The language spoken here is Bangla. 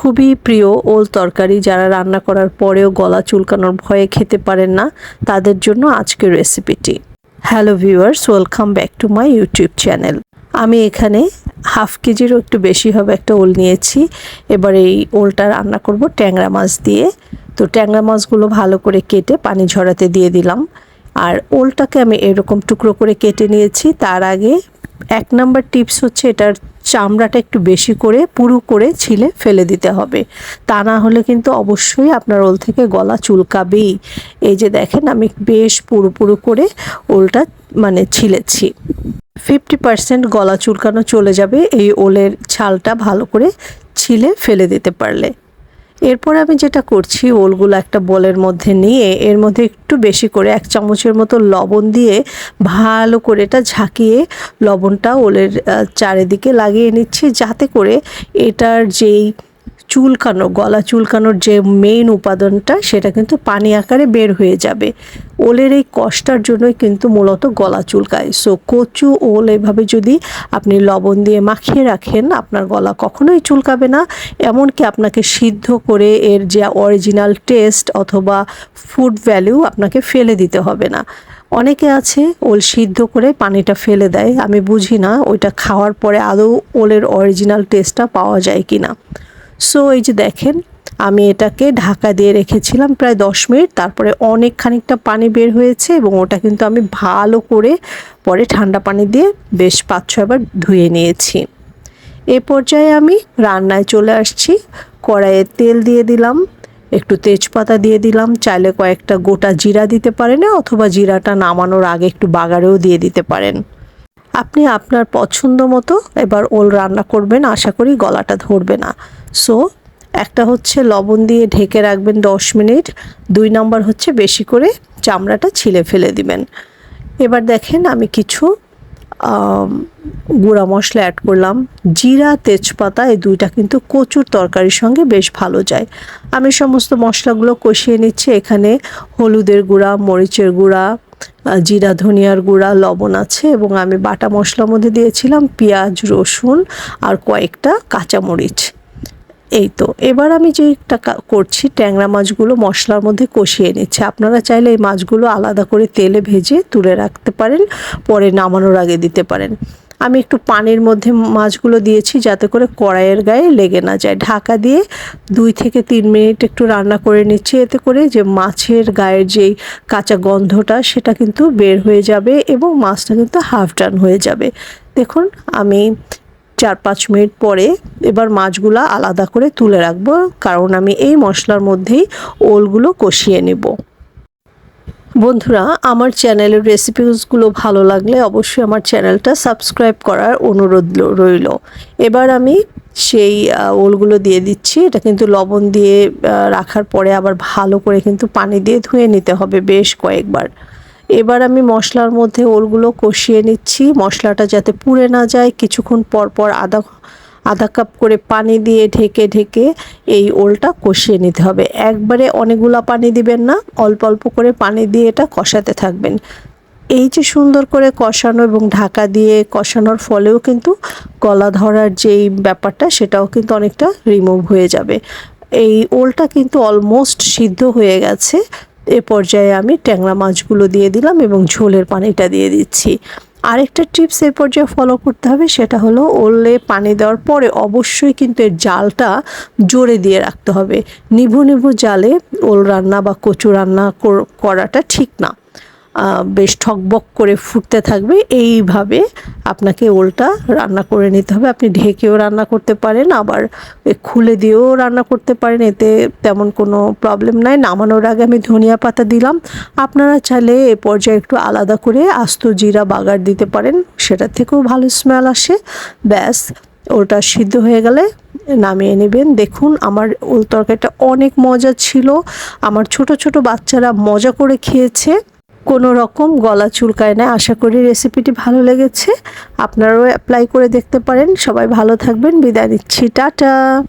খুবই প্রিয় ওল তরকারি। যারা রান্না করার পরেও গলা চুলকানোর ভয়ে খেতে পারেন না, তাদের জন্য আজকের রেসিপিটি hello viewers welcome back to my YouTube channel আমি এখানে হাফ কেজিরও একটু বেশি হবে একটা ওল নিয়েছি। এবার এই ওলটা রান্না করব ট্যাংরা মাছ দিয়ে। তো ট্যাংরা মাছগুলো ভালো করে কেটে পানি ঝরাতে দিয়ে দিলাম। আর ওলটাকে আমি এরকম টুকরো করে কেটে নিয়েছি। তার আগে এক নাম্বার টিপস হচ্ছে এটার চামড়াটা একটু বেশি করে পুরু করে ছিলে ফেলে দিতে হবে। তা না হলে কিন্তু অবশ্যই আপনার ওল থেকে গলা চুলকাবেই। এই যে দেখেন, আমি বেশ পুরু পুরু করে ওলটা মানে ছিলেছি। ফিফটি পার্সেন্ট গলা চুলকানো চলে যাবে, এই ওলের ছালটা ভালো করে ছিলে ফেলে দিতে পারলে। এরপর আমি যেটা করছি, ওলগুলো একটা বলের মধ্যে নিয়ে, এর মধ্যে একটু বেশি করে এক চামচের মতো লবণ দিয়ে ভালো করে এটা ঝাঁকিয়ে লবণটা ওলের চারিদিকে লাগিয়ে নিচ্ছি, যাতে করে এটার যেই চুলকানো, গলা চুলকানোর যে মেইন উপাদানটা, সেটা কিন্তু পানি আকারে বের হয়ে যাবে। ওলের এই কষ্টার জন্যই কিন্তু মূলত গলা চুলকায়। সো কচু, ওল এভাবে যদি আপনি লবণ দিয়ে মাখিয়ে রাখেন, আপনার গলা কখনোই চুলকাবে না। এমনকি আপনাকে সিদ্ধ করে এর যে অরিজিনাল টেস্ট অথবা ফুড ভ্যালু আপনাকে ফেলে দিতে হবে না। অনেকে আছে, ওল সিদ্ধ করে পানিটা ফেলে দেয়। আমি বুঝি না, ওইটা খাওয়ার পরে আদৌ ওলের অরিজিনাল টেস্টটা পাওয়া যায় কি না সো এই যে দেখেন, আমি এটাকে ঢাকা দিয়ে রেখেছিলাম প্রায় দশ মিনিট, তারপরে অনেক খানিকটা পানি বের হয়েছে এবং ওটা কিন্তু আমি ভালো করে পরে ঠান্ডা পানি দিয়ে বেশ পাঁচ ছয়বার ধুয়ে নিয়েছি। এ পর্যায়ে আমি রান্নায় চলে আসছি, কড়াইয়ে তেল দিয়ে দিলাম, একটু তেজপাতা দিয়ে দিলাম, চাইলে কয়েকটা গোটা জিরা দিতে পারেন অথবা জিরাটা নামানোর আগে একটু বাগারেও দিয়ে দিতে পারেন। আপনি আপনার পছন্দ মতো এবার ওল রান্না করবেন, আশা করি গলাটা ধরবে না। সো একটা হচ্ছে লবণ দিয়ে ঢেকে রাখবেন দশ মিনিট। দুই নম্বর হচ্ছে বেশি করে চামড়াটা ছিলে ফেলে দিবেন। এবার দেখেন আমি কিছু গুঁড়া মশলা অ্যাড করলাম। জিরা, তেজপাতা, এই দুইটা কিন্তু কচুর তরকারির সঙ্গে বেশ ভালো যায়। আমি সমস্ত মশলাগুলো কষিয়ে নিচ্ছি। এখানে হলুদের গুঁড়া, মরিচের গুঁড়া জিরা, ধনিয়ার গুঁড়া, লবণ আছে এবং আমি বাটা মশলার মধ্যে দিয়েছিলাম পেঁয়াজ, রসুন আর কয়েকটা কাঁচামরিচ। এই তো, এবার আমি যেটা করছি, ট্যাংরা মাছগুলো মশলার মধ্যে কষিয়ে নিচ্ছি। আপনারা চাইলে এই মাছগুলো আলাদা করে তেলে ভেজে তুলে রাখতে পারেন, পরে নামানোর আগে দিতে পারেন। আমি একটু পানির মধ্যে মাছগুলো দিয়েছি যাতে করে কড়াইয়ের গায়ে লেগে না যায়। ঢাকা দিয়ে দুই থেকে তিন মিনিট একটু রান্না করে নিচ্ছি, এতে করে যে মাছের গায়ের যেই কাঁচা গন্ধটা, সেটা কিন্তু বের হয়ে যাবে এবং মাছটা কিন্তু হাফ ডান হয়ে যাবে। দেখুন, আমি চার পাঁচ মিনিট পরে এবার মাছগুলো আলাদা করে তুলে রাখব, কারণ আমি এই মশলার মধ্যেই ওলগুলো কষিয়ে নেব। বন্ধুরা, আমার চ্যানেলের রেসিপিসগুলো ভালো লাগলে অবশ্যই আমার চ্যানেলটা সাবস্ক্রাইব করার অনুরোধ রইল। এবার আমি সেই ওলগুলো দিয়ে দিচ্ছি। এটা কিন্তু লবণ দিয়ে রাখার পরে আবার ভালো করে কিন্তু পানি দিয়ে ধুয়ে নিতে হবে বেশ কয়েকবার। এবার আমি মশলার মধ্যে ওলগুলো কষিয়ে নিচ্ছি। মশলাটা যাতে পুড়ে না যায়, কিছুক্ষণ পর পর আদা আধা কাপ করে পানি দিয়ে ঢেকে ঢেকে এই ওলটা কষিয়ে নিতে হবে। একবারে অনেকগুলা পানি দিবেন না, অল্প অল্প করে পানি দিয়ে এটা কষাতে থাকবেন। এই যে সুন্দর করে কষানো এবং ঢাকা দিয়ে কষানোর ফলেও কিন্তু গলা ধরার যেই ব্যাপারটা, সেটাও কিন্তু অনেকটা রিমুভ হয়ে যাবে। এই ওলটা কিন্তু অলমোস্ট সিদ্ধ হয়ে গেছে। এ পর্যায়ে আমি ট্যাংরা মাছগুলো দিয়ে দিলাম এবং ঝোলের পানিটা দিয়ে দিচ্ছি। আরেকটা টিপস এ পর্যায়ে ফলো করতে হবে, সেটা হলো ওলে পানি দেওয়ার পরে অবশ্যই কিন্তু এর জালটা জোরে দিয়ে রাখতে হবে। নিভু নিভু জালে ওল রান্না বা কচু রান্না কর- করাটা ঠিক না। বেশ ঠকবক করে ফুটতে থাকবে। এইভাবে আপনাকে ওলটা রান্না করে নিতে হবে। আপনি ঢেকেও রান্না করতে পারেন, আবার খুলে দিয়েও রান্না করতে পারেন। এতে তেমন কোনো প্রবলেম নাই। নামানোর আগে আমি ধনিয়া পাতা দিলাম। আপনারা চাইলে এ পর্যায়ে একটু আলাদা করে আস্ত জিরা বাগার দিতে পারেন। সেটা থেকেও ভালো স্মেল আসে। ব্যাস ওটা সিদ্ধ হয়ে গেলে নামিয়ে নেবেন। দেখুন, আমার ওল তরকারিটা অনেক মজা ছিল। আমার ছোট ছোট বাচ্চারা মজা করে খেয়েছে। কোনো রকম গলা চুলকায় না। আশা করি রেসিপিটি ভালো লেগেছে। আপনারাও অ্যাপ্লাই করে দেখতে পারেন। সবাই ভালো থাকবেন। বিদায় নিচ্ছি। টাটা!